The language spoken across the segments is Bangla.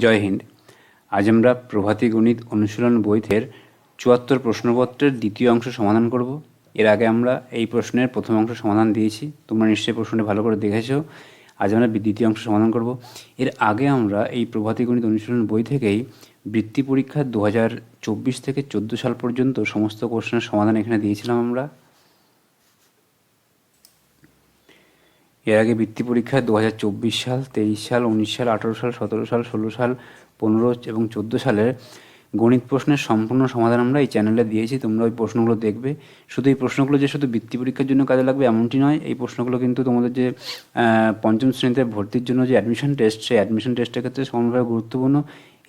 জয় হিন্দ। আজ আমরা প্রভাতী গণিত অনুশীলন বইতের চুয়াত্তর প্রশ্নপত্রের দ্বিতীয় অংশ সমাধান করব। এর আগে আমরা এই প্রশ্নের প্রথম অংশ সমাধান দিয়েছি। তোমরা নিশ্চয়ই প্রশ্নটি ভালো করে দেখেছ। আজ আমরা দ্বিতীয় অংশ সমাধান করব। এর আগে আমরা এই প্রভাতী গণিত অনুশীলন বই থেকেই বৃত্তি পরীক্ষা দু হাজার চব্বিশ থেকে চোদ্দ সাল পর্যন্ত সমস্ত কোশ্চেনের সমাধান এখানে দিয়েছিলাম আমরা। এর আগে বৃত্তি পরীক্ষা দু সাল, তেইশ সাল, উনিশ সাল, আঠেরো সাল, সতেরো সাল, ষোলো সাল, পনেরো এবং চোদ্দ সালের গণিত প্রশ্নের সম্পূর্ণ সমাধান আমরা এই চ্যানেলে দিয়েছি। তোমরা ওই প্রশ্নগুলো দেখবে। শুধু এই প্রশ্নগুলো যে শুধু বৃত্তি পরীক্ষার জন্য কাজে লাগবে এমনটি নয়। এই প্রশ্নগুলো কিন্তু তোমাদের যে পঞ্চম শ্রেণীতে ভর্তির জন্য যে অ্যাডমিশন টেস্ট সেই অ্যাডমিশন টেস্টের ক্ষেত্রে সমানভাবে গুরুত্বপূর্ণ।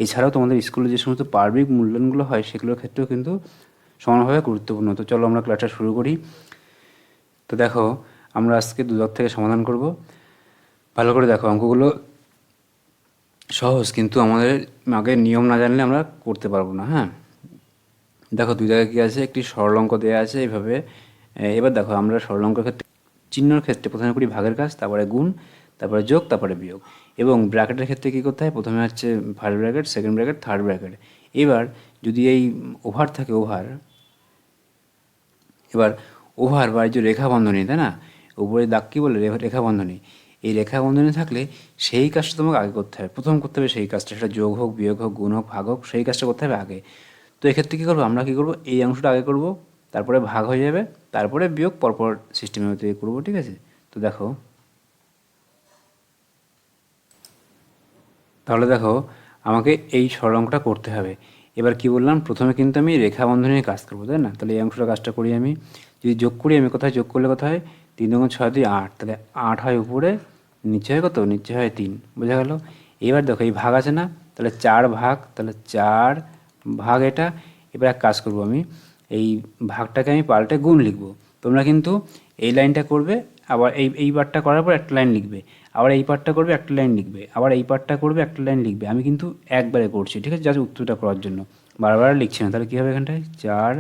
এছাড়াও তোমাদের স্কুলে যে সমস্ত পার্বিক মূল্যায়নগুলো হয়, সেগুলোর ক্ষেত্রেও কিন্তু সমানভাবে গুরুত্বপূর্ণ। তো চলো আমরা ক্লাসটা শুরু করি। তো দেখো আমরা আজকে দুদক থেকে সমাধান করব। ভালো করে দেখো, অঙ্কগুলো সহজ, কিন্তু আমাদের আগে নিয়ম না জানলে আমরা করতে পারব না হ্যাঁ? দেখো, দুই জায়গায় কী আছে? একটি সরল অঙ্ক দেওয়া আছে এইভাবে। এবার দেখো, আমরা সরল অঙ্কের ক্ষেত্রে চিহ্নর ক্ষেত্রে প্রথমে করি ভাগের কাজ, তারপরে গুণ, তারপরে যোগ, তারপরে বিয়োগ। এবং ব্র্যাকেটের ক্ষেত্রে কী করতে হয়? প্রথমে হচ্ছে first bracket second bracket third bracket এবার যদি এই ওভার থাকে, ওভার, এবার ওভার বা এই যে রেখা বন্ধনী তাই না? উপরে দাগ কী বলে? রে- রেখা বন্ধনী এই রেখা বন্ধনী থাকলে সেই কাজটা তোমাকে আগে করতে হবে। প্রথম করতে হবে সেই কাজটা। সেটা যোগ হোক, বিয়োগ হোক, গুণ হোক, ভাগ হোক, সেই কাজটা করতে হবে আগে। তো এক্ষেত্রে কী করব? আমরা কী করব? এই অংশটা আগে করব, তারপরে ভাগ হয়ে যাবে, তারপরে বিয়োগ, পরপর সিস্টেমের মতো করব, ঠিক আছে? তো দেখো। তাহলে দেখো, আমাকে এই সরল অঙ্কটা করতে হবে। এবার কি বললাম? প্রথমে কিন্তু আমি রেখা বন্ধনের কাজ করব, তাই না? তাহলে এই অংশটা কাজটা করি আমি। যদি যোগ করি, আমি কোথায় যোগ করলে কোথায় তিন দুগুণ ছয় দুই আট, তাহলে আট হয় উপরে, নিচে হয় কত? নিচে হয় তিন। বোঝা গেল? এবার দেখো, এই ভাগ আছে না? তাহলে চার ভাগ, তাহলে চার ভাগ এটা। এবার এক কাজ করব আমি। এই ভাগটাকে আমি পাল্টে গুণ লিখব। তোমরা কিন্তু এই লাইনটা করবে, আবার এই এই পার্টটা করার পর একটা লাইন লিখবে। আবার এই পার্টটা করবে, একটা লাইন লিখবে। আবার এই পার্টটা করবে, একটা লাইন লিখবে। আমি কিন্তু একবারে করছি, ঠিক আছে? জাস্ট উত্তরটা করার জন্য। বারবার লিখছি না। তাহলে কী হবে এখানটায়? চার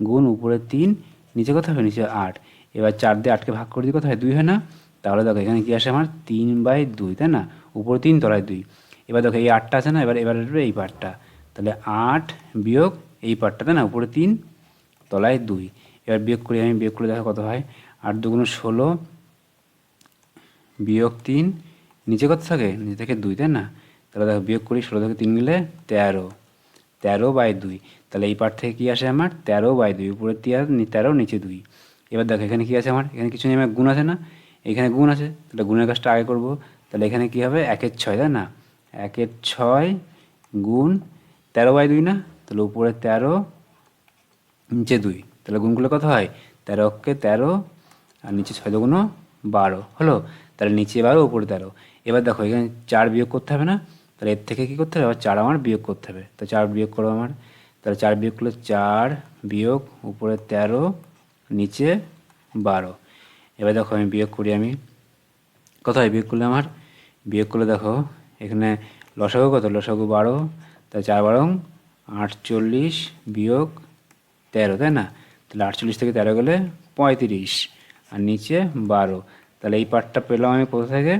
গুণ উপরে তিন, নিচে কত হবে? নিচে আট। এবার চার দিয়ে আটকে ভাগ করে দিই কত হয় দুই হয় না? তাহলে দেখো এখানে কী আসে আমার? তিন বাই দুই, তাই না? উপরে তিন, তলায় দুই। এবার দেখো এই আটটা আছে না? এবার এবার আসবে এই পার্টটা তাহলে আট বিয়োগ এই পার্টটা তাই না? উপরে তিন, তলায় দুই। এবার বিয়োগ করি আমি, বিয়োগ করে দেখো কত হয়? আট দুগুণ ষোলো বিয়োগ তিন। নিচে কত থাকে? নিচে থেকে দুই, তাই না? তাহলে দেখো বিয়োগ করি ষোলো থেকে তিন গেলে তেরো। তেরো বাই দুই। তাহলে এই পার্ট থেকে কী আসে আমার? তেরো বাই দুই। উপরে তেরো তেরো, নিচে দুই। এবার দেখো, এখানে কী আছে আমার? এখানে কিছু নেই, আমার গুণ আছে না? এখানে গুণ আছে, তাহলে গুণের কাজটা আগে করব। তাহলে এখানে কী হবে? একের ছয়, তাই না? একের ছয় গুণ তেরো বাই দুই না? তাহলে উপরে তেরো, নিচে দুই। তাহলে গুণগুলো কত হয়? তেরো অক্ষে তেরো, আর নিচে ছয় দুগুণ বারো। হলো? তাহলে নিচে বারো, উপরে তেরো। এবার দেখো, এখানে চার বিয়োগ করতে হবে না? তাহলে এর থেকে কী করতে হবে? আবার চার আমার বিয়োগ করতে হবে। তো চার বিয়োগ করো আমার। তাহলে চার বিয়োগ করলে চার বিয়োগ, উপরে তেরো নিচে বারো। এবার দেখো আমি বিয়োগ করি আমি। কত হয় বিয়োগ করলে আমার? বিয়োগ করলে দেখো, এখানে লসাগু কত? লসাগু বারো তাই চার বারো, আটচল্লিশ বিয়োগ তেরো, তাই না? তাহলে আটচল্লিশ থেকে তেরো গেলে পঁয়ত্রিশ, আর নিচে বারো। তাহলে এই পার্টটা পেলাম আমি কোথা থেকে?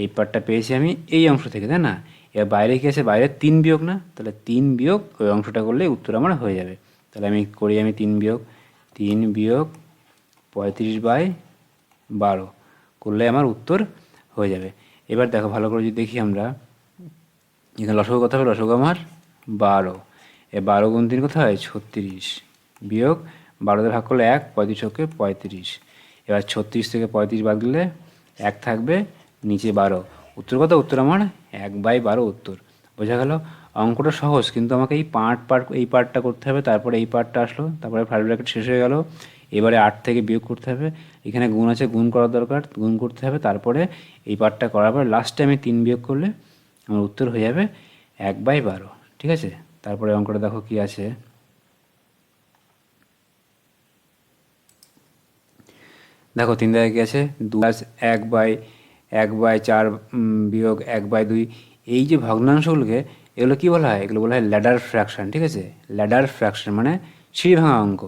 এই পার্টটা পেয়েছি আমি এই অংশ থেকে, তাই না? এবার বাইরে কি আছে? বাইরে তিন বিয়োগ না? তাহলে তিন বিয়োগ ওই অংশটা করলে উত্তর আমার হয়ে যাবে। তাহলে আমি করি আমি তিন বিয়োগ। তিন বিয়োগ পঁয়ত্রিশ বাই বারো। করলে আমার উত্তর হয়ে যাবে। এবার দেখো ভালো করে যদি দেখি আমরা, এখানে লসগু কত হবে? লসগু আমার বারো। এ বারো গুণ তিন কত হয়? ছত্রিশ। বিয়োগ বারোতে ভাগ করলে এক, পঁয়ত্রিশ ওকে পঁয়ত্রিশ। এবার ছত্রিশ থেকে পঁয়ত্রিশ বাদ দিলে এক থাকবে নিচে বারো। উত্তর কত? উত্তর আমার এক বাই বারো উত্তর। বোঝা গেল? অঙ্কটা সহজ, কিন্তু আমাকে এই পার্ট পার্ট এই পার্টটা করতে হবে, তারপরে এই পার্টটা আসলো, তারপরে ফাইভ ব্র্যাকেট শেষ হয়ে গেল, এবারে আট থেকে বিয়োগ করতে হবে, এখানে গুণ আছে, গুণ করার দরকার, গুণ করতে হবে, তারপরে এই পার্টটা করার পর লাস্টে আমি তিন বিয়োগ করলে আমার উত্তর হয়ে যাবে এক বাই বারো, ঠিক আছে? তারপরে অঙ্কটা দেখো কি আছে। দেখো তিন জায়গায় কি আছে? দু এক বাই এক বাই চার বিয়োগ এক বাই দুই, এই যে ভগ্নাংশগুলোকে এগুলো কী বলা হয়? এগুলো বলা হয় ল্যাডার ফ্র্যাকশন ঠিক আছে? ল্যাডার ফ্র্যাকশন মানে সিঁড়ি ভাঙা অঙ্ক।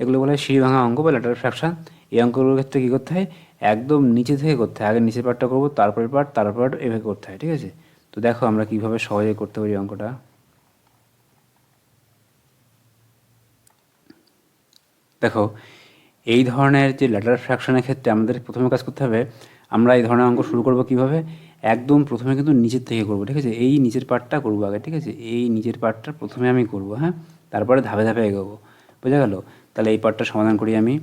এগুলো বলা হয় সিঁড়ি ভাঙা অঙ্ক বা ল্যাটার ফ্র্যাকশন এই অঙ্কগুলোর ক্ষেত্রে কী করতে হয়? একদম নিচে থেকে করতে হয়। আগে নিচের পার্টটা করব, তারপরের পার্ট তারপর এভাবে করতে হয়, ঠিক আছে? তো তো দেখো আমরা কীভাবে সহজে করতে পারি অঙ্কটা। দেখো, এই ধরনের যে ল্যাটার ফ্র্যাকশনের ক্ষেত্রে আমাদের প্রথমে কাজ করতে হবে, আমরা এই ধরনের অঙ্ক শুরু করব কীভাবে? একদম প্রথমে কিন্তু নিচের থেকে করব, ঠিক আছে? এই নিচের পার্টটা করব আগে, ঠিক আছে? এই নিচের পার্টটা প্রথমে আমি করব হ্যাঁ? তারপরে ধাপে ধাপে এগোবো, বোঝা গেল? তাহলে এই পার্টটা সমাধান করি আমি।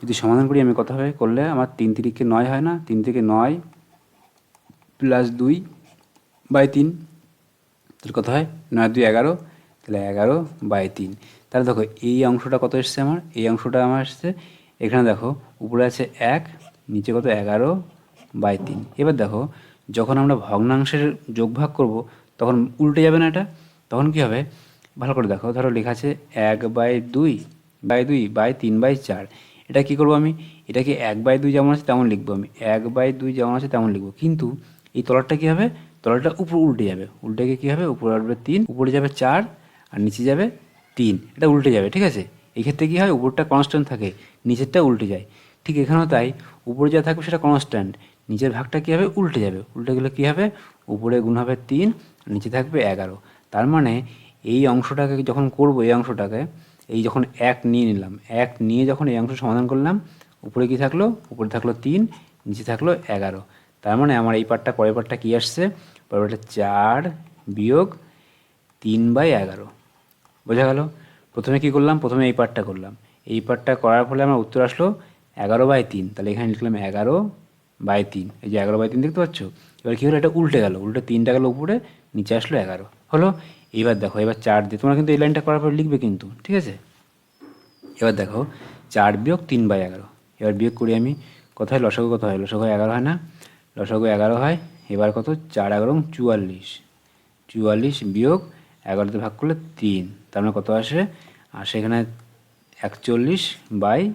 যদি সমাধান করি আমি কত হবে, করলে আমার তিন তিরিকে নয় হয় না? তিন থেকে নয় প্লাস দুই বাই তিন। তাহলে কত হয়? নয়, দুই, এগারো। তাহলে এগারো বাই তিন। তাহলে দেখো, এই অংশটা কত এসছে আমার? এই অংশটা আমার এসছে, এখানে দেখো, উপরে আছে এক, নিচে কত এগারো বাই তিন। এবার দেখো যখন আমরা ভগ্নাংশের যোগভাগ করব, তখন উল্টে যাবে না এটা? তখন কি হবে? ভালো করে দেখো, ধরো লেখা আছে এক বাই দুই বাই দুই বাই তিন বাই চার। এটা কি করব আমি? এটাকে এক বাই দুই যেমন আছে তেমন লিখব আমি। এক বাই দুই যেমন আছে তেমন লিখব। কিন্তু এই তলারটা কী হবে? তলারটা উপর উল্টে যাবে। উল্টে গিয়ে কী হবে? উপরে আসবে তিন, উপরে যাবে চার, আর নিচে যাবে তিন। এটা উল্টে যাবে, ঠিক আছে? এই ক্ষেত্রে কী হয়? উপরটা কনস্ট্যান্ট থাকে, নিচেরটা উল্টে যায়। ঠিক এখানেও তাই, উপরে যা থাকবে সেটা কনস্ট্যান্ট নিচের ভাগটা কী হবে? উল্টে যাবে। উল্টে গেলে কী হবে? উপরে গুণ হবে তিন, নিচে থাকবে এগারো। তার মানে এই অংশটাকে যখন করব, এই অংশটাকে, এই যখন এক নিয়ে নিলাম, এক নিয়ে যখন এই অংশ সমাধান করলাম, উপরে কি থাকল? উপরে থাকল তিন, নিচে থাকল এগারো। তার মানে আমার এই পার্টটা পরের পার্টটা কী আসছে? পরের পার্টটা চার বিয়োগ তিন বাই এগারো। বোঝা গেল? প্রথমে কি করলাম? প্রথমে এই পার্টটা করলাম। এই পার্টটা করার ফলে আমার উত্তর আসলো এগারো বাই তিন। তাহলে এখানে লিখলাম এগারো বাই তিন। এই যে এগারো বাই তিন দেখতে পাচ্ছ? এবার কী হলো? এটা উল্টে গেল। উল্টে তিনটা গেলো উপরে, নিচে আসলো এগারো। হলো? এবার দেখো, এবার চার দিয়ে, তোমরা কিন্তু এই লাইনটা করার পর লিখবে কিন্তু, ঠিক আছে? এবার দেখো, চার বিয়োগ তিন বাই এগারো। এবার বিয়োগ করি আমি, কোথায়? লসাগু কত হয় লসাগু এগারো হয় না? লসাগু এগারো হয়, এবার কত? চার এগারো চুয়াল্লিশ। চুয়াল্লিশ বিয়োগ এগারোতে ভাগ করলে তিন। তার মানে কত আসে? আর সেখানে একচল্লিশ বাই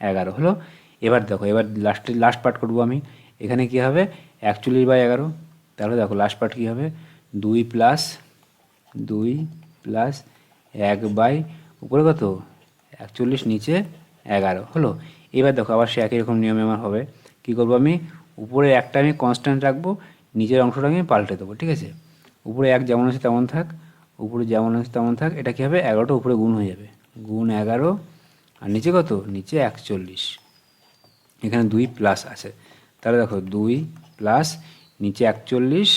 এগারো। হলো? এবার দেখো, এবার লাস্টে লাস্ট পার্ট করব আমি। এখানে কি হবে? একচল্লিশ বাই এগারো। তাহলে দেখো লাস্ট পার্ট কী হবে? দুই প্লাস দুই প্লাস এক বাই উপরে কত? একচল্লিশ নিচে এগারো। হলো? এবার দেখো, আবার সে একই রকম নিয়মে আমার হবে। কী করব আমি? উপরে একটা আমি কনস্ট্যান্ট রাখব, নিচের অংশটা আমি পাল্টে দেবো, ঠিক আছে? উপরে এক যেমন আছে তেমন থাক, উপরে যেমন আছে তেমন থাক, এটা কী হবে? এগারোটা উপরে গুণ হয়ে যাবে। গুণ এগারো, আর নিচে কত? নিচে একচল্লিশ। এখানে দুই প্লাস আছে। তাহলে দেখো দুই প্লাস নিচে একচল্লিশ,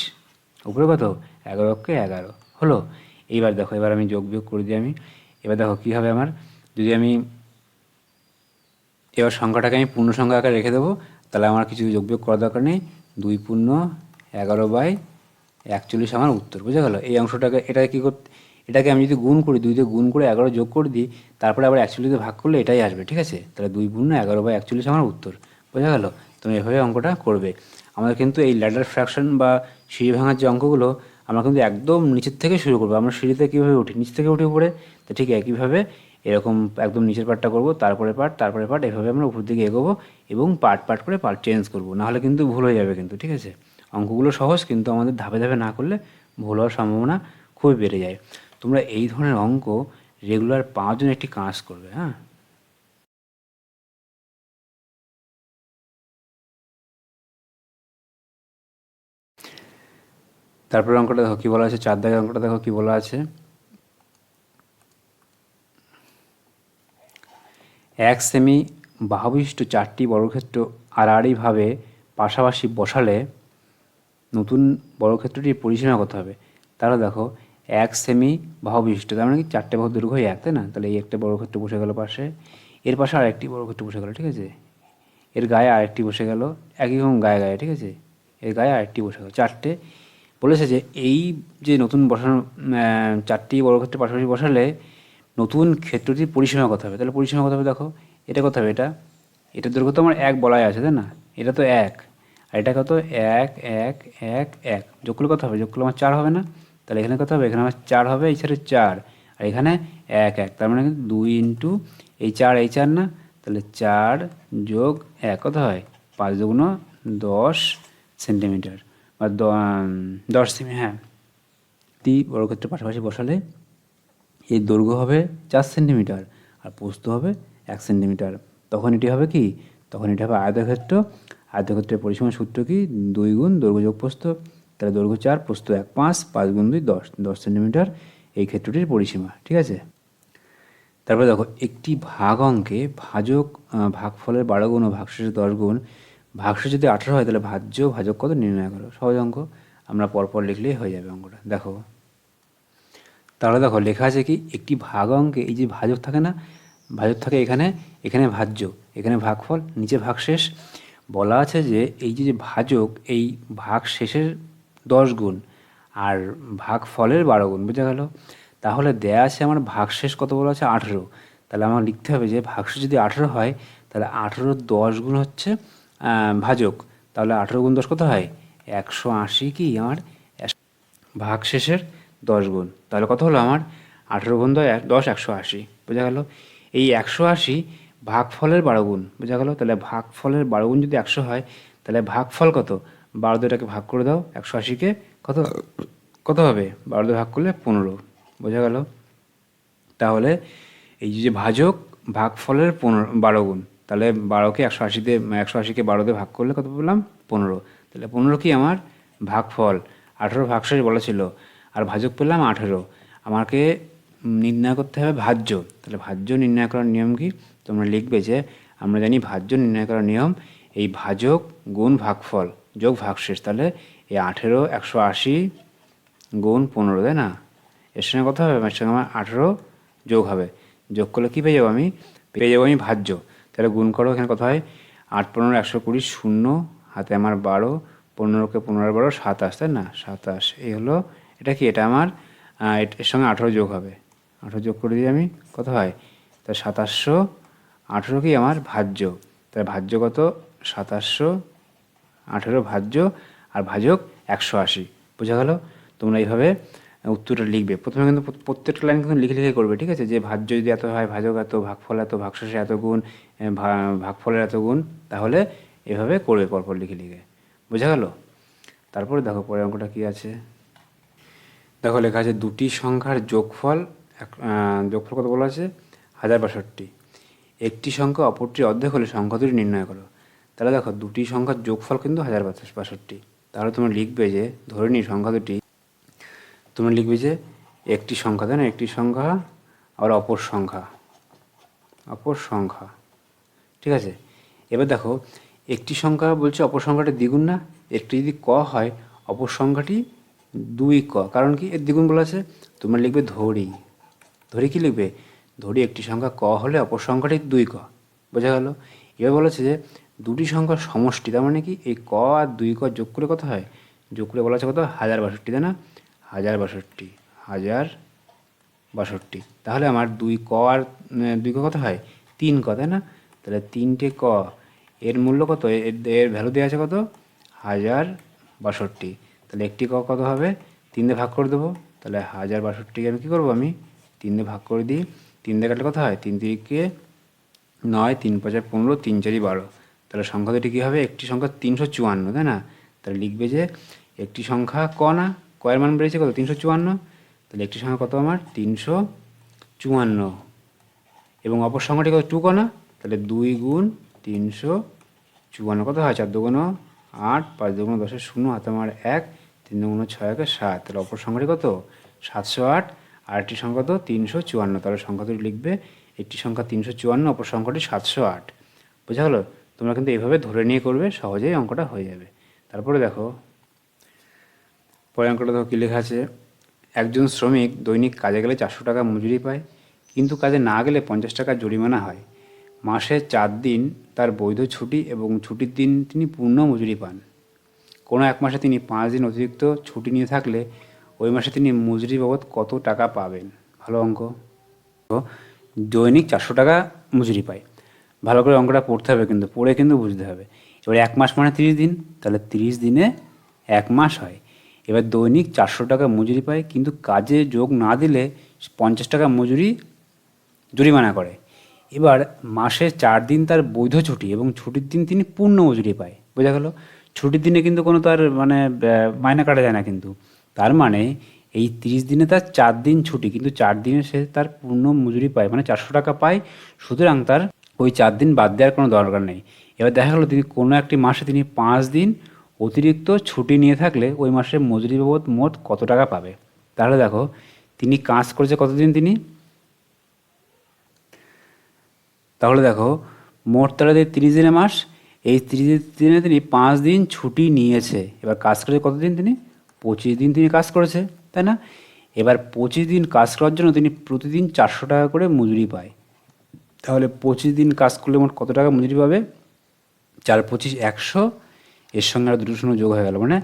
উপরে কত? এগারোকে এগারো। হলো? এইবার দেখো, এবার আমি যোগ বিয়োগ করে দিই আমি। এবার দেখো কী হবে আমার? যদি আমি এবার সংখ্যাটাকে আমি পূর্ণ সংখ্যা আকারে রেখে দেবো, তাহলে আমার কিছু যোগ বিয়োগ করার দরকার নেই। দুই পূর্ণ এগারো বাই একচল্লিশ আমার উত্তর। বুঝে গেল? এই অংশটাকে এটা কী করতে এটাকে আমি যদি গুণ করি দুই দিয়ে গুণ করে এগারো যোগ করে দিই, তারপরে আবার একচল্লিশে ভাগ করলে এটাই আসবে, ঠিক আছে? তাহলে দুই পূর্ণ এগারো বা একচল্লিশ আমার উত্তর। বোঝা গেল? তুমি এভাবে অঙ্কটা করবে। আমাদের কিন্তু এই ল্যাডার ফ্র্যাকশন বা সিঁড়ি ভাঙার যে অঙ্কগুলো, আমরা কিন্তু একদম নিচের থেকে শুরু করব। আমরা সিঁড়িতে কীভাবে উঠি? নিচ থেকে উঠে উপরে? তো ঠিক একইভাবে এরকম একদম নিচের পার্টটা করব, তারপরে পার্ট তারপরে পার্ট এভাবে আমরা উপর দিকে এগোবো এবং পার্ট পার্ট করে পার্ট চেঞ্জ করব। নাহলে কিন্তু ভুল হয়ে যাবে কিন্তু, ঠিক আছে? অঙ্কগুলো সহজ কিন্তু আমাদের ধাপে ধাপে না করলে ভুল হওয়ার সম্ভাবনা খুবই বেড়ে যায়। তোমরা এই ধরনের অঙ্ক রেগুলার জন্য একটি কাজ করবে হ্যাঁ? তারপরে অঙ্কটা দেখো কী বলা আছে? চার দাগের অঙ্কটা দেখো কী বলা আছে? এক সেমি বাহুবিশিষ্ট চারটি বর্গক্ষেত্র আড়াআড়িভাবে পাশাপাশি বসালে নতুন বর্গক্ষেত্রটির পরিসীমা কত হবে? তাহলে দেখো এক সেমি বাহু বিশিষ্ট। তার মানে কি চারটে বাহু দৈর্ঘ্য এক, তাই না? তাহলে এই একটা বর্গক্ষেত্র বসে গেল পাশে। এর পাশে আরেকটি বর্গক্ষেত্র বসে গেল, ঠিক আছে? এর গায়ে আরেকটি বসে গেল, একই রকম গায়ে গায়ে, ঠিক আছে? এর গায়ে আরেকটি বসে গেল, চারটে। বলেছে যে এই যে নতুন বসানো চারটি বড় বর্গক্ষেত্র পাশাপাশি বসালে নতুন ক্ষেত্রটির পরিসীমা কত হবে। তাহলে পরিসীমা কত হবে, দেখো, এটা কত হবে, এটা। এটা দৈর্ঘ্য তো আমার এক বলাই আছে, তাই না? এটা তো এক। আর এটা কত এক এক এক এক। যোগ করলে কত হবে যোগ করলে আমার চার হবে না। তাহলে এখানে কত হবে? এখানে আমার চার হবে, এই সাইডে চার। আর এখানে এক এক। তার মানে দুই ইন্টু এই চার এই চার না? তাহলে চার যোগ এক, কত হয়? পাঁচ দুগুণ দশ সেন্টিমিটার। বা দশ সেমি হ্যাঁ। টি বর্গক্ষেত্রের পাশাপাশি বসালে এই দৈর্ঘ্য হবে চার সেন্টিমিটার আর পোস্ত হবে এক সেন্টিমিটার। তখন এটি হবে কি? তখন এটি হবে আয়তক্ষেত্র। আয়তক্ষেত্রের পরিসীমার সূত্র কি? দুই গুণ দৈর্ঘ্য যোগ প্রস্থ তাহলে দৈর্ঘ্য চার, প্রস্থ এক, পাঁচ পাঁচ গুণ দুই, দশ দশ সেন্টিমিটার এই ক্ষেত্রটির পরিসীমা, ঠিক আছে? তারপরে দেখো, একটি ভাগ অঙ্কে ভাজক ভাগফলের বারো গুণ ও ভাগশেষের দশ গুণ, ভাগশেষ যদি আঠারো হয়, তাহলে ভাজ্য ভাজক কত নির্ণয় করো? সহজ অঙ্ক, আমরা পরপর লিখলেই হয়ে যাবে অঙ্কটা, দেখো। তাহলে দেখো, লেখা আছে কি, একটি ভাগ অঙ্কে এই যে ভাজক থাকে না, ভাজক থাকে এখানে এখানে ভাজ্য, এখানে ভাগফল, নিচে ভাগশেষ। বলা আছে যে এই যে ভাজক, এই ভাগ শেষের দশ গুণ আর ভাগ ফলের বারো গুণ, বোঝা গেল? তাহলে দেয়া আছে আমার ভাগশেষ কত বলা আছে? আঠেরো। তাহলে আমার লিখতে হবে যে ভাগশেষ যদি আঠেরো হয়, তাহলে আঠেরো দশ গুণ হচ্ছে ভাজক। তাহলে আঠেরো গুণ দশ কত হয়? একশো আশি কি আমার? এক- ভাগশেষের দশ গুণ। তাহলে কত হলো আমার? আঠেরো গুণ দশ, এক- দশ, একশো আশি। বোঝা গেল? এই একশো আশি ভাগফলের বারো গুণ, বোঝা গেল? তাহলে ভাগফলের বারো গুণ যদি একশো হয় তাহলে ভাগফল কত? বারো দুটাকে ভাগ করে দাও, একশো আশিকে কত? কত হবে? বারো ভাগ করলে পনেরো, বোঝা গেল? তাহলে এই যে ভাজক ভাগফলের পনেরো, বারো গুণ, তাহলে বারোকে একশো আশিতে একশো আশিকে বারোতে ভাগ করলে কত পেলাম পনেরো, তাহলে পনেরো কি আমার? ভাগফল, আঠেরো ভাগশেষ বলা ছিল, আর ভাজক পেলাম আঠেরো, আমাকে নির্ণয় করতে হবে ভাজ্য, তাহলে ভাজ্য নির্ণয় করার নিয়ম কি? তোমরা লিখবে যে আমরা জানি ভাজ্য নির্ণয় করার নিয়ম এই ভাজক গুণ ভাগফল, যোগ ভাগশেষ, তাহলে এই আঠেরো, একশো আশি গুণ পনেরো, তাই না? এর সঙ্গে কত হবে? এর সঙ্গে আমার আঠেরো যোগ হবে। যোগ করলে কী পেয়ে যাব আমি? পেয়ে যাব আমি ভাজ্য। তাহলে গুণ করো, এখানে কত হয়? আট পনেরো, একশো কুড়ি, শূন্য। হাতে আমার বারো, পনেরোকে পনেরো বারো, সাতাশ, তাই না? সাতাশ, এই হলো, এটা কি? এটা আমার এর সঙ্গে আঠেরো যোগ হবে। আঠেরো যোগ করে দিই আমি কত হয়? তা সাতাশশো আঠেরো কি? আমার ভাজ্য। তাহলে ভাজ্য কত? সাতাশশো আঠেরো ভাজ্য আর ভাজক একশো আশি। বোঝা গেল? তোমরা এইভাবে উত্তরটা লিখবে। প্রথমে কিন্তু প্রত্যেকটা লাইন কিন্তু লিখে লিখে করবে, ঠিক আছে? যে ভাজ্য যদি এত হয়, ভাজক এত, ভাগফল এত ভাগশেষে এত গুণ ভাগফলের এত গুণ, তাহলে এভাবে করবে পরপর লিখে লিখে। বোঝা গেল? তারপরে দেখো, পরের অঙ্কটা কী আছে? দেখো, লেখা আছে দুটি সংখ্যার যোগফল, এক- যোগফল কত বলা আছে? হাজার বাষট্টি। একটি সংখ্যা অপরটির অর্ধেক হলে সংখ্যা দুটি নির্ণয় করো। তাহলে দেখো দুটি সংখ্যার যোগফল কিন্তু হাজার বাষট্টি- তাহলে তোমরা লিখবে যে, ধরে নিই সংখ্যা দুটি। তোমরা লিখবে যে, একটি সংখ্যা তাই না একটি সংখ্যা আর অপর সংখ্যা। অপর সংখ্যা। ঠিক আছে? এবার দেখো, একটি সংখ্যা বলছে অপর সংখ্যাটি দ্বিগুণ না? একটি যদি ক হয়, অপর সংখ্যাটি দুই ক। কারণ কি? এর দ্বিগুণ বলা আছে। তোমরা লিখবে ধরি। ধরি কি লিখবে? ধরি একটি সংখ্যা ক হলে অপর সংখ্যাটি দুই ক। বোঝা গেল? এবার বলেছে যে দুটি সংখ্যার সমষ্টি, তার মানে কি? এই ক আর দুই ক যোগ করে কত হয়? যোগ করে বলা আছে কত? হাজার বাষট্টি, তাই না? হাজার বাষট্টি হাজার বাষট্টি। তাহলে আমার দুই ক আর দুই ক কত হয়? তিন ক, তাই না? তাহলে তিনটে ক, এর মূল্য কত? এর ভ্যালু দেওয়া আছে কত? হাজার বাষট্টি। তাহলে একটি ক কত হবে? তিন দিয়ে ভাগ করে দেবো। তাহলে হাজার বাষট্টিকে আমি কী করব আমি? তিন দিয়ে ভাগ করে দিই। তিন দিয়ে কাটলে কত হয়? তিন তিরিকে নয়, তিন পাঁচে পনেরো, তিন চারি বারো। তাহলে সংখ্যা দুটি কী হবে? একটি সংখ্যা তিনশো চুয়ান্ন, তাই না? তাহলে লিখবে যে একটি সংখ্যা ক না? কয়ের মান বেড়েছে কত? তিনশো চুয়ান্ন। তাহলে একটি সংখ্যা কত আমার? তিনশো চুয়ান্ন। এবং অপর সংখ্যাটি কত? টু না? তাহলে দুই গুণ তিনশো চুয়ান্ন। কত হয়? চার দুগুণ আট, পাঁচ দুগুণ দশের শূন্য, হাতে আমার এক, তিন দুগুণ ছয় একে সাত। তাহলে অপর সংখ্যাটি কত? সাতশো আট। আর একটি সংখ্যা কত? তিনশো চুয়ান্ন। তাহলে সংখ্যা দুটি লিখবে, একটি সংখ্যা তিনশো চুয়ান্ন, অপর সংখ্যাটি সাতশো আট। বোঝা গেলো? তোমরা কিন্তু এইভাবে ধরে নিয়ে করবে, সহজেই অঙ্কটা হয়ে যাবে। তারপরে দেখো পরে অঙ্কটা দেখো কী লেখা আছে, একজন শ্রমিক দৈনিক কাজে গেলে চারশো টাকা মজুরি পায়, কিন্তু কাজে না গেলে পঞ্চাশ টাকা জরিমানা হয়। মাসে চার দিন তার বৈধ ছুটি এবং ছুটির দিন তিনি পূর্ণ মজুরি পান। কোনো এক মাসে তিনি পাঁচ দিন অতিরিক্ত ছুটি নিয়ে থাকলে ওই মাসে তিনি মজুরি বাবদ কত টাকা পাবেন? ভালো অঙ্ক। দৈনিক চারশো টাকা মজুরি পায়। ভালো করে অঙ্কটা পড়তে হবে কিন্তু, পড়ে কিন্তু বুঝতে হবে। এবার এক মাস মানে তিরিশ দিন, তাহলে তিরিশ দিনে এক মাস হয়। এবার দৈনিক চারশো টাকা মজুরি পায়, কিন্তু কাজে যোগ না দিলে পঞ্চাশ টাকা মজুরি জরিমানা করে। এবার মাসে চার দিন তার বৈধ ছুটি এবং ছুটির দিন তিনি পূর্ণ মজুরি পায়। বোঝা গেল? ছুটির দিনে কিন্তু কোনো তার মানে মাইনে কাটা যায় না কিন্তু। তার মানে এই তিরিশ দিনে তার চার দিন ছুটি, কিন্তু চার দিনে সে তার পূর্ণ মজুরি পায় মানে চারশো টাকা পায়। সুতরাং তার ওই চার দিন বাদ দেওয়ার কোনো দরকার নেই। এবার দেখা গেলো তিনি কোনো একটি মাসে তিনি পাঁচ দিন অতিরিক্ত ছুটি নিয়ে থাকলে ওই মাসে মজুরি বাবদ মোট কত টাকা পাবে? তাহলে দেখো, তিনি কাজ করেছে কতদিন তিনি? তাহলে দেখো, মোট তাহলে তিরিশ দিনের মাস, এই তিরিশ দিনে তিনি পাঁচ দিন ছুটি নিয়েছে। এবার কাজ করেছে কতদিন তিনি? পঁচিশ দিন তিনি কাজ করেছে, তাই না? এবার পঁচিশ দিন কাজ করার জন্য তিনি প্রতিদিন চারশো টাকা করে মজুরি পায়। তাহলে পঁচিশ দিন কাজ করলে মোট কত টাকা মজুরি পাবে? চার পঁচিশ একশো, এর সঙ্গে আর দুটো শূন্য যোগ হয়ে গেল। মানে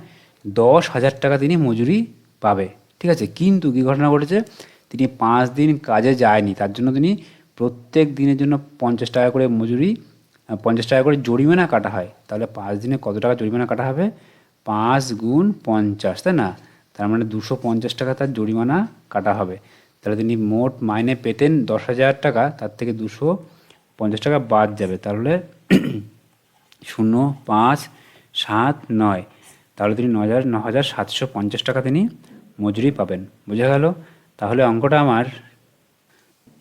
দশ হাজার টাকা তিনি মজুরি পাবে। ঠিক আছে? কিন্তু কী ঘটনা ঘটেছে? তিনি পাঁচ দিন কাজে যায়নি। তার জন্য তিনি প্রত্যেক দিনের জন্য পঞ্চাশ টাকা করে মজুরি পঞ্চাশ টাকা করে জরিমানা কাটা হয়। তাহলে পাঁচ দিনে কত টাকা জরিমানা কাটা হবে? পাঁচ গুণ পঞ্চাশ, তাই না? তার মানে দুশো পঞ্চাশ টাকা তার জরিমানা কাটা হবে। তাহলে তিনি মোট মাইনে পেতেন দশ হাজার টাকা, তার থেকে দুশো পঞ্চাশ টাকা বাদ যাবে। তাহলে শূন্য পাঁচ সাত নয়। তাহলে তিনি ন হাজার ন হাজার সাতশো পঞ্চাশ টাকা তিনি মজুরি পাবেন। বোঝা গেল? তাহলে অঙ্কটা আমার,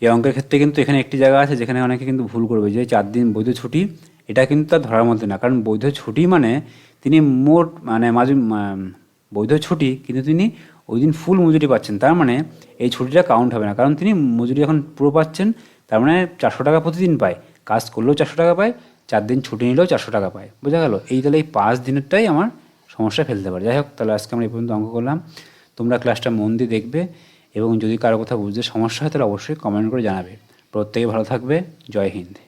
এই অঙ্কের ক্ষেত্রে কিন্তু এখানে একটি জায়গা আছে যেখানে অনেকে কিন্তু ভুল করবে, যে চার দিন বৈধ ছুটি, এটা কিন্তু তার ধরার মধ্যে না। কারণ বৈধ ছুটি মানে তিনি মোট মানে মাঝে বৈধ ছুটি কিন্তু তিনি ওই দিন ফুল মজুরি পাচ্ছেন। তার মানে এই ছুটিটা কাউন্ট হবে না। কারণ তিনি মজুরি এখন পুরো পাচ্ছেন, তার মানে চারশো টাকা প্রতিদিন পায়। কাজ করলেও চারশো টাকা পায়, চার দিন ছুটি নিলেও চারশো টাকা পায়। বোঝা গেল? এই তাহলে এই পাঁচ দিনেরটাই আমার সমস্যা ফেলতে পারে। যাই হোক, তাহলে আজকে আমরা এই পর্যন্ত অঙ্ক করলাম। তোমরা ক্লাসটা মন দিয়ে দেখবে এবং যদি কারও কথা বুঝতে সমস্যা হয়, তাহলে অবশ্যই কমেন্ট করে জানাবে। প্রত্যেকে ভালো থাকবে। জয় হিন্দ।